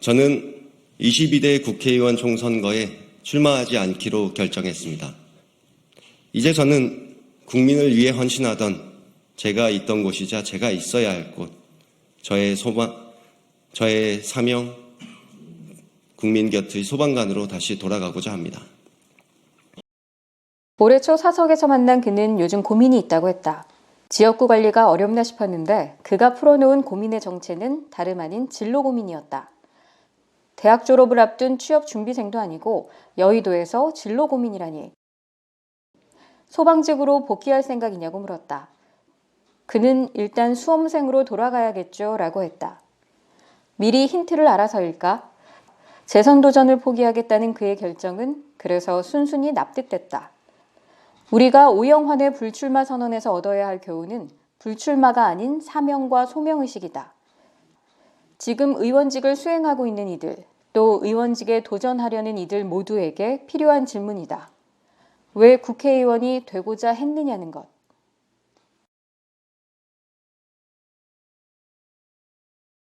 저는 22대 국회의원 총선거에 출마하지 않기로 결정했습니다. 이제 저는 국민을 위해 헌신하던 제가 있던 곳이자 제가 있어야 할 곳, 저의 소방, 저의 사명, 국민 곁의 소방관으로 다시 돌아가고자 합니다. 올해 초 사석에서 만난 그는 요즘 고민이 있다고 했다. 지역구 관리가 어렵나 싶었는데 그가 풀어놓은 고민의 정체는 다름 아닌 진로 고민이었다. 대학 졸업을 앞둔 취업 준비생도 아니고 여의도에서 진로 고민이라니. 소방직으로 복귀할 생각이냐고 물었다. 그는 일단 수험생으로 돌아가야겠죠 라고 했다. 미리 힌트를 알아서일까? 재선 도전을 포기하겠다는 그의 결정은 그래서 순순히 납득됐다. 우리가 오영환의 불출마 선언에서 얻어야 할 교훈은 불출마가 아닌 사명과 소명의식이다. 지금 의원직을 수행하고 있는 이들, 또 의원직에 도전하려는 이들 모두에게 필요한 질문이다. 왜 국회의원이 되고자 했느냐는 것.